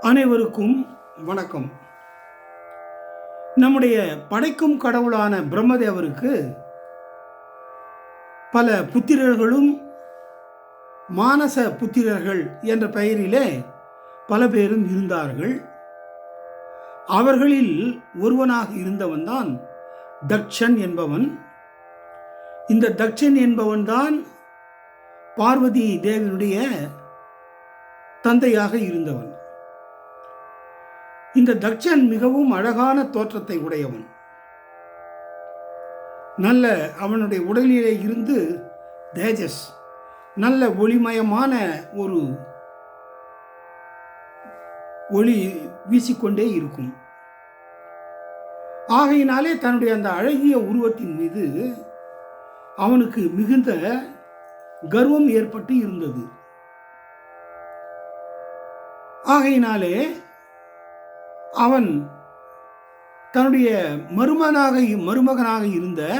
அனைவருக்கும் வணக்கம். நம்முடைய படைக்கும் கடவுளான பிரம்மதேவருக்கு பல புத்திரர்களும் மானச புத்திரர்கள் என்ற பெயரிலே பல பேரும் இருந்தார்கள். அவர்களில் ஒருவனாக இருந்தவன்தான் தக்ஷன் என்பவன். இந்த தக்ஷன் என்பவன்தான் பார்வதி தேவனுடைய தந்தையாக இருந்தவன். இந்த தக்ஷன் மிகவும் அழகான தோற்றத்தை உடையவன். நல்ல அவனுடைய உடலிலே இருந்து தேஜஸ் நல்ல ஒளிமயமான ஒரு ஒளி வீசிக்கொண்டே இருக்கும். ஆகையினாலே தன்னுடைய அந்த அழகிய உருவத்தின் மீது அவனுக்கு மிகுந்த கர்வம் ஏற்பட்டு இருந்தது. ஆகையினாலே அவன் தன்னுடைய மருமனாக மருமகனாக இருந்த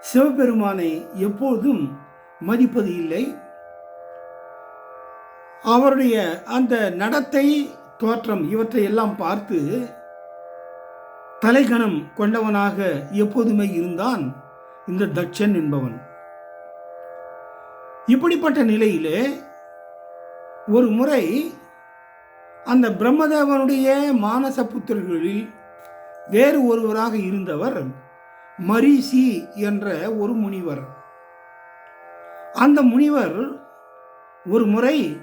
சிவபெருமானை எப்போதும் மதிப்பது இல்லை. அவருடைய அந்த நடத்தை தோற்றம் இவற்றை எல்லாம் பார்த்து தலைகணம் கொண்டவனாக எப்போதுமே இருந்தான் இந்த தட்சன் என்பவன். இப்படிப்பட்ட நிலையிலே ஒரு முறை அந்த பிரம்மதேவனுடைய மானச புத்திரர்களில் வேறு ஒருவராக இருந்தவர் மரிசி என்ற ஒரு முனிவர். அந்த முனிவர் ஒரு முறை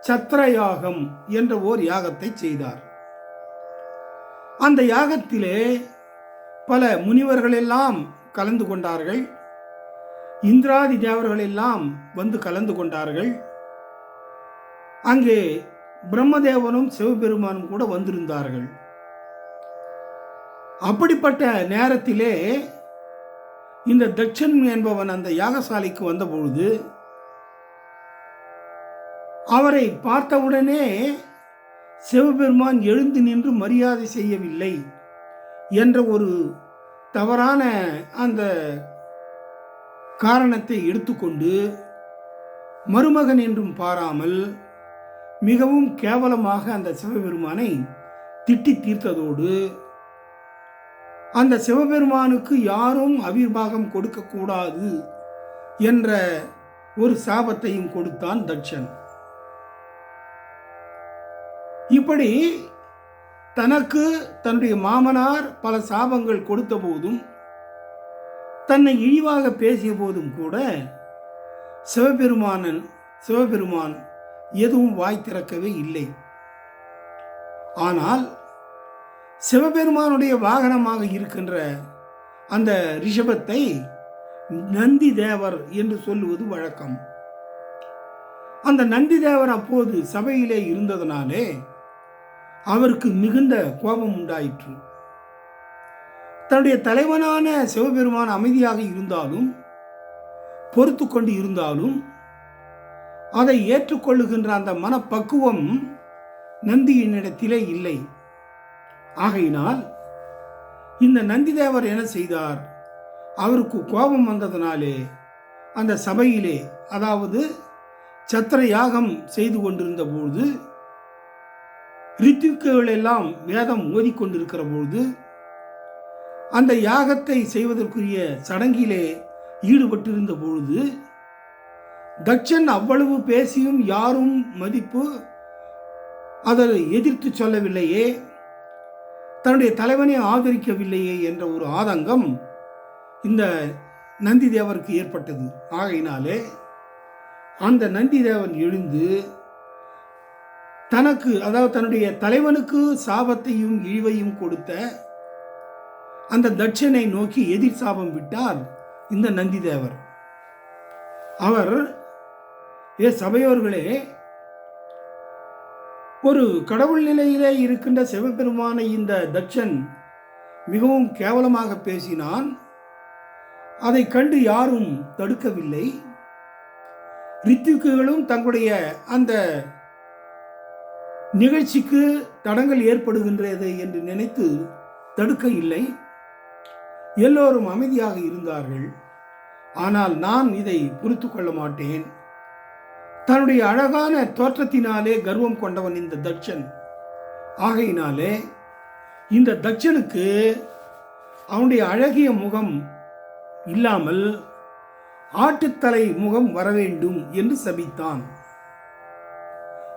சத்திரயாகம் என்ற ஓர் யாகத்தை செய்தார். அந்த யாகத்திலே பல முனிவர்களெல்லாம் கலந்து கொண்டார்கள். இந்திராதி தேவர்களெல்லாம் வந்து கலந்து கொண்டார்கள். அங்கே பிரம்மதேவனும் சிவபெருமானும் கூட வந்திருந்தார்கள். அப்படிப்பட்ட நேரத்திலே இந்த தட்சன் என்பவன் அந்த யாகசாலைக்கு வந்தபொழுது அவரை பார்த்தவுடனே சிவபெருமான் எழுந்து நின்று மரியாதை செய்யவில்லை என்ற ஒரு தவறான அந்த காரணத்தை எடுத்துக்கொண்டு மருமகன் என்றும் பாராமல் மிகவும் கேவலமாக அந்த சிவபெருமானை திட்டி தீர்த்ததோடு அந்த சிவபெருமானுக்கு யாரும் அவிர்வாகம் கொடுக்கக்கூடாது என்ற ஒரு சாபத்தையும் கொடுத்தான் தட்சன். இப்படி தனக்கு தன்னுடைய மாமனார் பல சாபங்கள் கொடுத்த போதும் தன்னை இழிவாக பேசிய போதும் கூட சிவபெருமானன் சிவபெருமான் எதுவும் வாய் திறக்கவே இல்லை. ஆனால் சிவபெருமானுடைய வாகனமாக இருக்கின்ற அந்த ரிஷபத்தை நந்தி தேவர் என்று சொல்லுவது வழக்கம். அந்த நந்தி தேவர் அப்போது சபையிலே இருந்ததனாலே அவருக்கு மிகுந்த கோபம் உண்டாயிற்று. தன்னுடைய தலைவனான சிவபெருமான் அமைதியாக இருந்தாலும் பொறுத்து கொண்டு இருந்தாலும் அதை ஏற்றுக்கொள்ளுகின்ற அந்த மனப்பக்குவம் நந்தியினிடத்திலே இல்லை. ஆகையினால் இந்த நந்திதேவர் என்ன செய்தார்? அவருக்கு கோபம் வந்ததனாலே அந்த சபையிலே அதாவது சத்திர யாகம் செய்து கொண்டிருந்த பொழுது ரித்துக்குகள் எல்லாம் வேதம் ஓதிக்கொண்டிருக்கிற பொழுது அந்த யாகத்தை செய்வதற்குரிய சடங்கிலே ஈடுபட்டிருந்த பொழுது தட்சன் அவ்வளவு பேசியும் யாரும் மதிப்பு அதை எதிர்த்து சொல்லவில்லையே. தன்னுடைய தலைவனை ஆதரிக்கவில்லையே என்ற ஒரு ஆதங்கம் இந்த நந்தி தேவருக்கு ஏற்பட்டது. ஆகையினாலே அந்த நந்தி தேவன் எழுந்து தனக்கு அதாவது தன்னுடைய தலைவனுக்கு சாபத்தையும் இழிவையும் கொடுத்த அந்த தட்சனை நோக்கி எதிர் சாபம் விட்டார் இந்த நந்தி தேவர் அவர் ஏ சபையோர்களே ஒரு கடவுள் நிலையிலே இருக்கின்ற சிவபெருமான இந்த தட்சன் மிகவும் கேவலமாக பேசினான். அதை கண்டு யாரும் தடுக்கவில்லை. ரித்துக்குகளும் தங்களுடைய அந்த நிகழ்ச்சிக்கு தடங்கள் ஏற்படுகின்றது என்று நினைத்து தடுக்க இல்லை. எல்லோரும் அமைதியாக இருந்தார்கள். ஆனால் நான் இதை பொறுத்து கொள்ள மாட்டேன். தன்னுடைய அழகான தோற்றத்தினாலே கர்வம் கொண்டவன் இந்த தட்சன். ஆகையினாலே இந்த தட்சனுக்கு அவனுடைய அழகிய முகம் இல்லாமல் ஆட்டுத்தலை முகம் வர வேண்டும் என்று சபித்தான்.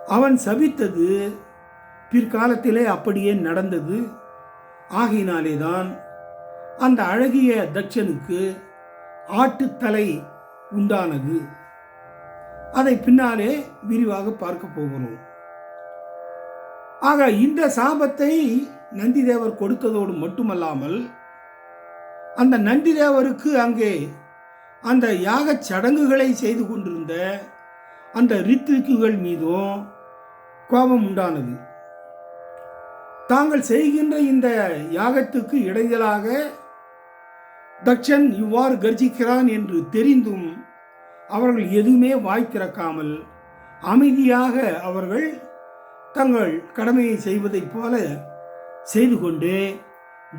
அவன் சபித்தது பிற்காலத்திலே அப்படியே நடந்தது. ஆகையினாலே தான் அந்த அழகிய தட்சனுக்கு ஆட்டுத்தலை உண்டானது. அதை பின்னாலே விரிவாக பார்க்க போகிறோம். ஆக இந்த சாபத்தை நந்திதேவர் கொடுத்ததோடு மட்டுமல்லாமல் அந்த நந்திதேவருக்கு அங்கே அந்த யாகச் சடங்குகளை செய்து கொண்டிருந்த அந்த ரித்துக்குகள் மீதும் கோபம் உண்டானது. தாங்கள் செய்கின்ற இந்த யாகத்துக்கு இடைஞ்சலாக தக்ஷன் இவ்வாறு கர்ஜிக்கிறான் என்று தெரிந்தும் அவர்கள் எதுவுமே வாய் திறக்காமல் அமைதியாக அவர்கள் தங்கள் கடமையை செய்வதைப் போல செய்து கொண்டு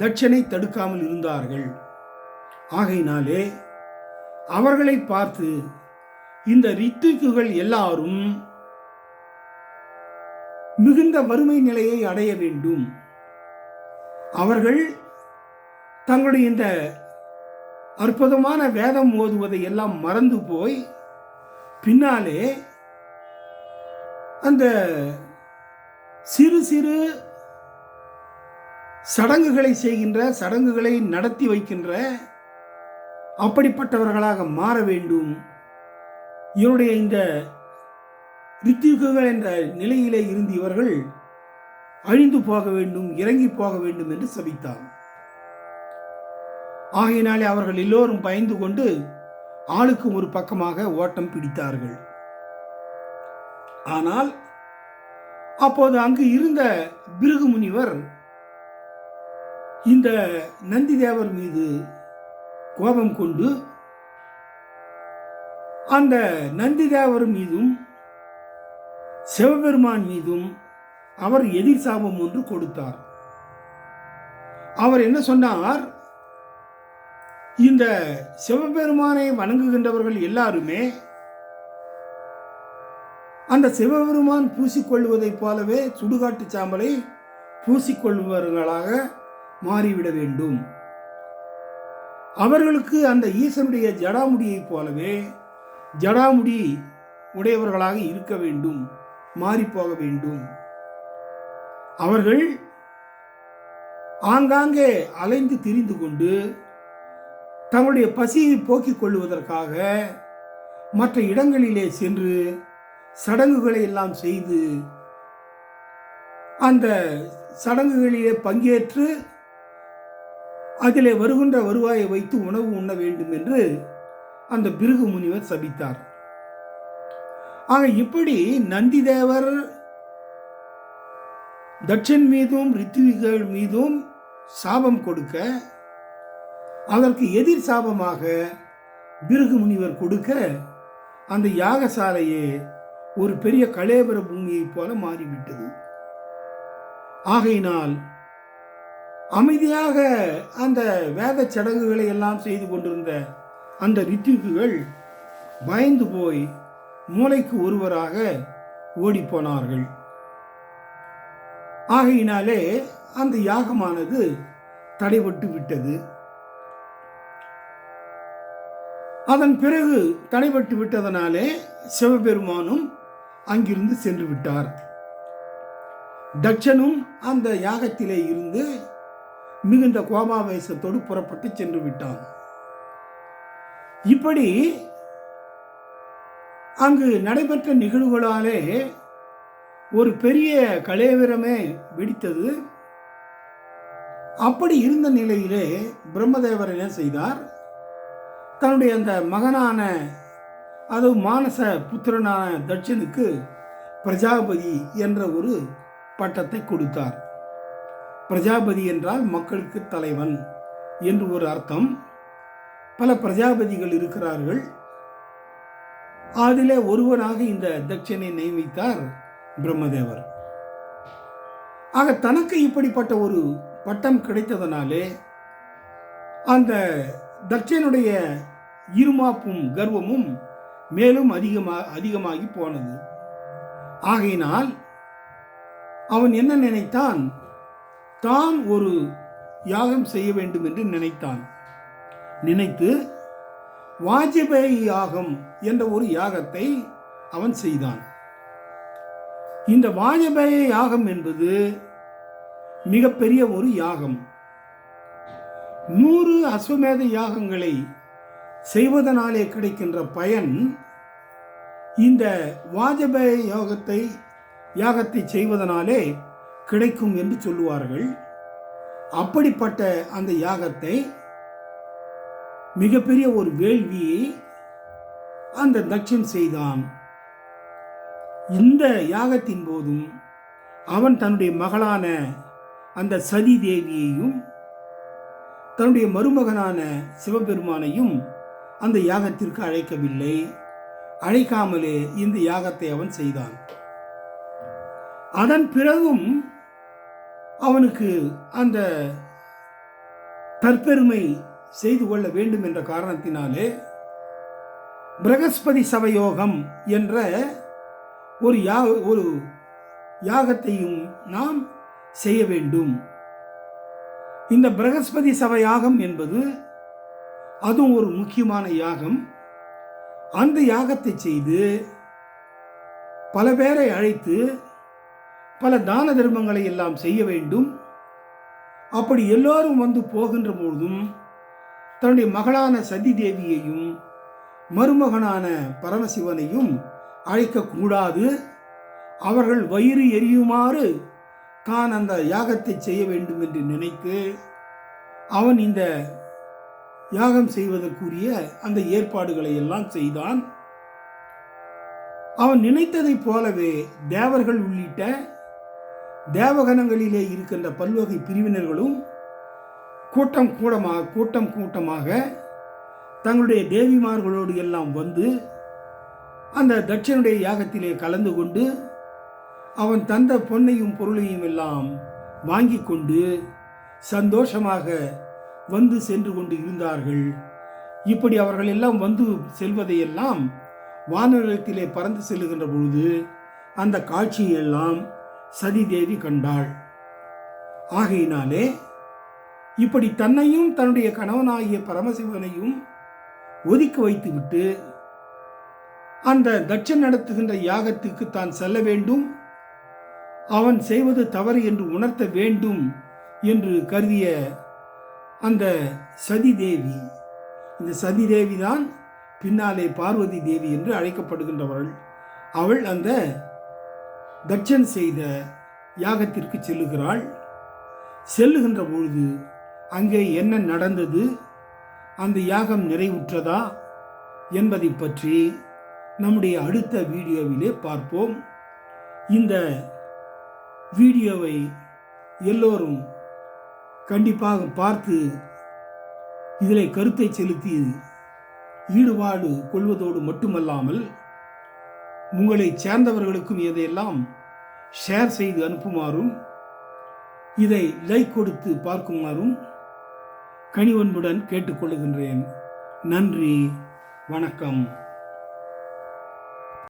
தட்சனை தடுக்காமல் இருந்தார்கள். ஆகையினாலே அவர்களை பார்த்து இந்த ரித்துக்குகள் எல்லாரும் மிகுந்த வறுமை நிலையை அடைய வேண்டும். அவர்கள் தங்களுடைய இந்த அற்புதமான வேதம் ஓதுவதை எல்லாம் மறந்து போய் பின்னாலே அந்த சிறு சிறு சடங்குகளை செய்கின்ற சடங்குகளை நடத்தி வைக்கின்ற அப்படிப்பட்டவர்களாக மாற வேண்டும். இவருடைய இந்த ரித்தியுகங்கள் என்ற நிலையிலே இருந்து இவர்கள் அழிந்து போக வேண்டும் இறங்கி போக வேண்டும் என்று சபித்தான். ஆகையினாலே அவர்கள் எல்லோரும் பயந்து கொண்டு ஆளுக்கு ஒரு பக்கமாக ஓட்டம் பிடித்தார்கள். ஆனால் அப்போது அங்கு இருந்த பிருகு முனிவர் இந்த நந்திதேவர் மீது கோபம் கொண்டு அந்த நந்திதேவர் மீதும் சிவபெருமான் மீதும் அவர் எதிர் சாபம் ஒன்று கொடுத்தார். அவர் என்ன சொன்னார்? இந்த சிவபெருமானை வணங்குகின்றவர்கள் எல்லாருமே அந்த சிவபெருமான் பூசிக்கொள்வதைப் போலவே சுடுகாட்டு சாம்பலை பூசிக்கொள்பவர்களாக மாறிவிட வேண்டும். அவர்களுக்கு அந்த ஈசனுடைய ஜடாமுடியைப் போலவே ஜடாமுடி உடையவர்களாக இருக்க வேண்டும் மாறிப்போக வேண்டும். அவர்கள் ஆங்காங்கே அலைந்து திரிந்து கொண்டு தங்களுடைய பசியை போக்கிக் கொள்வதற்காக மற்ற இடங்களிலே சென்று சடங்குகளை எல்லாம் செய்து அந்த சடங்குகளிலே பங்கேற்று அதிலே வருகின்ற வருவாயை வைத்து உணவு உண்ண வேண்டும் என்று அந்த பிருகு முனிவர் சபித்தார். ஆக இப்படி நந்திதேவர் தட்சன் மீதும் ரித்விகள் மீதும் சாபம் கொடுக்க அதற்கு எதிர் சாபமாக பிருகு முனிவர் கொடுக்க அந்த யாகசாலையே ஒரு பெரிய கலேபர பூமியைப் போல மாறிவிட்டது. ஆகையினால் அமைதியாக அந்த வேத சடங்குகளை எல்லாம் செய்து கொண்டிருந்த அந்த ரித்துக்குகள் பயந்து போய் மூளைக்கு ஒருவராக ஓடிப்போனார்கள் ஆகையினாலே அந்த யாகமானது தடைபட்டு விட்டது அதன் பிறகு தடைபட்டு விட்டதனாலே சிவபெருமானும் அங்கிருந்து சென்று விட்டார். தட்சனும் அந்த யாகத்திலே இருந்து மிகுந்த கோபாவேசத்தோடு புறப்பட்டு சென்று விட்டான். இப்படி அங்கு நடைபெற்ற நிகழ்வுகளாலே ஒரு பெரிய கலேவரமே வெடித்தது. அப்படி இருந்த நிலையிலே பிரம்மதேவர் என்ன செய்தார்? தன்னுடைய அந்த மகனான அது மானச புத்திரனான தட்சனுக்கு பிரஜாபதி என்ற ஒரு பட்டத்தை கொடுத்தார். பிரஜாபதி என்றால் மக்களுக்கு தலைவன் என்று ஒரு அர்த்தம். பல பிரஜாபதிகள் இருக்கிறார்கள். அதிலே ஒருவனாக இந்த தட்சனை நியமித்தார் பிரம்மதேவர். ஆக தனக்கு இப்படிப்பட்ட ஒரு பட்டம் கிடைத்ததனாலே அந்த தட்சனுடைய இருமாப்பும் கர்வமும் மேலும் அதிகமாக அதிகமாகி போனது. ஆகையினால் அவன் என்ன நினைத்தான்? தான் ஒரு யாகம் செய்ய வேண்டும் என்று நினைத்தான். நினைத்து வாஜபேயி யாகம் என்ற ஒரு யாகத்தை அவன் செய்தான். இந்த வாஜபேய யாகம் என்பது மிகப்பெரிய ஒரு யாகம். நூறு அஸ்வமேத யாகங்களை செய்வதனாலே கிடைக்கின்ற பயன் இந்த வாஜபேய யோகத்தை யாகத்தை செய்வதனாலே கிடைக்கும் என்று சொல்லுவார்கள். அப்படிப்பட்ட அந்த யாகத்தை மிகப்பெரிய ஒரு வேள்வியை அந்த தட்சன் செய்தான். இந்த யாகத்தின் போதும் அவன் தன்னுடைய மகளான அந்த சதி தேவியையும் தன்னுடைய மருமகனான சிவபெருமானையும் அந்த யாகத்திற்கு அழைக்கவில்லை. அழைக்காமலே இந்த யாகத்தை அவன் செய்தான். அதன் பிறகும் அவனுக்கு அந்த தற்பெருமை செய்து கொள்ள வேண்டும் என்ற காரணத்தினாலே பிரகஸ்பதி சபயோகம் என்ற ஒரு யா ஒரு யாகத்தையும் நாம் செய்ய வேண்டும். இந்த பிரகஸ்பதி சபையாகம் என்பது அதுவும் ஒரு முக்கியமான யாகம். அந்த யாகத்தை செய்து பல பேரை அழைத்து பல தான தர்மங்களை எல்லாம் செய்ய வேண்டும். அப்படி எல்லோரும் வந்து போகின்ற பொழுதும் தன்னுடைய மகளான சதி தேவியையும் மருமகனான பரமசிவனையும் அழைக்கக்கூடாது. அவர்கள் வயிறு எரியுமாறு தான் அந்த யாகத்தை செய்ய வேண்டும் என்று நினைத்து அவன் இந்த யாகம் செய்வதற்குரிய அந்த ஏற்பாடுகளை எல்லாம் செய்தான். அவன் நினைத்ததைப் போலவே தேவர்கள் உள்ளிட்ட தேவகணங்களிலே இருக்கின்ற பல்வகை பிரிவினர்களும் கூட்டம் கூடமாக கூட்டம் கூட்டமாக தங்களுடைய தேவிமார்களோடு எல்லாம் வந்து அந்த தட்சனுடைய யாகத்திலே கலந்து கொண்டு அவன் தந்த பொன்னையும் பொருளையும் எல்லாம் வாங்கி கொண்டு சந்தோஷமாக வந்து சென்று கொண்டு இருந்தார்கள். இப்படி அவர்கள் எல்லாம் வந்து செல்வதையெல்லாம் வானகத்திலே பறந்து செல்லுகின்ற பொழுது அந்த காட்சியெல்லாம் சதிதேவி கண்டாள். ஆகையினாலே இப்படி தன்னையும் தன்னுடைய கணவனாகிய பரமசிவனையும் ஒதுக்கி வைத்துவிட்டு அந்த தட்சன் நடத்துகின்ற யாகத்துக்கு தான் செல்ல வேண்டும். அவன் செய்வது தவறு என்று உணர்த்த வேண்டும் என்று கருதிய அந்த சதி தேவி இந்த சதி தேவி தான் பின்னாலே பார்வதி தேவி என்று அழைக்கப்படுகின்றவள். அவள் அந்த தட்சன் செய்த யாகத்திற்கு செல்லுகிறாள். செல்லுகின்ற பொழுது அங்கே என்ன நடந்தது? அந்த யாகம் நிறைவுற்றதா? என்பதை பற்றி நம்முடைய அடுத்த வீடியோவிலே பார்ப்போம். இந்த வீடியோவை எல்லோரும் கண்டிப்பாக பார்த்து இதில் கருத்தை செலுத்தி ஈடுபாடு கொள்வதோடு மட்டுமல்லாமல் உங்களை சேர்ந்தவர்களுக்கும் இதையெல்லாம் ஷேர் செய்து அனுப்புமாறும் இதை லைக் கொடுத்து பார்க்குமாறும் கனிவன்புடன் கேட்டுக்கொள்கின்றேன். நன்றி வணக்கம்.